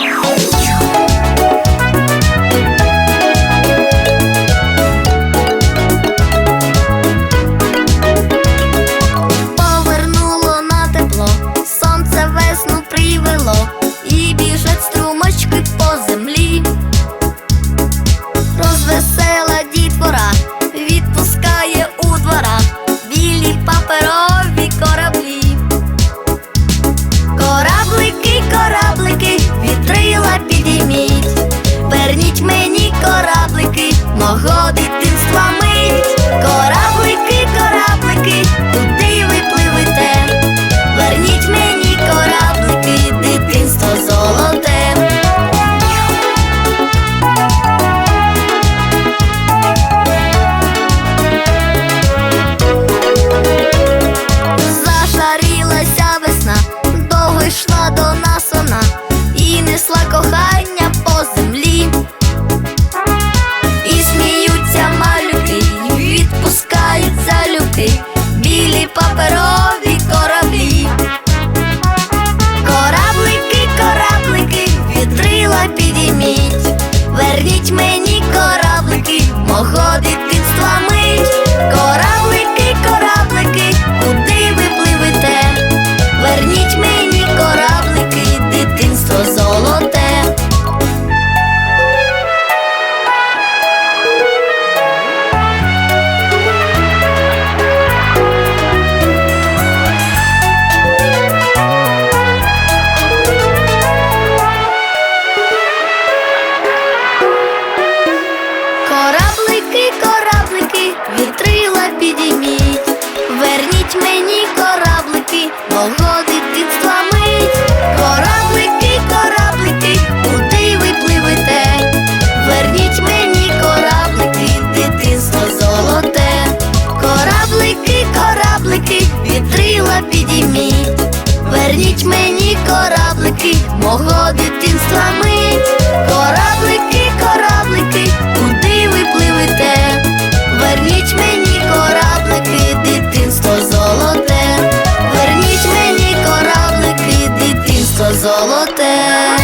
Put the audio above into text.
Wow. Довго йшла до нас вона і несла кохання води підсламить, кораблики, кораблики, куди ви? Верніть мені кораблики, дитинство золоте, кораблики, кораблики, вітрила підійміть, верніть мені кораблики, мого дитинства мить. Кораблики золоте.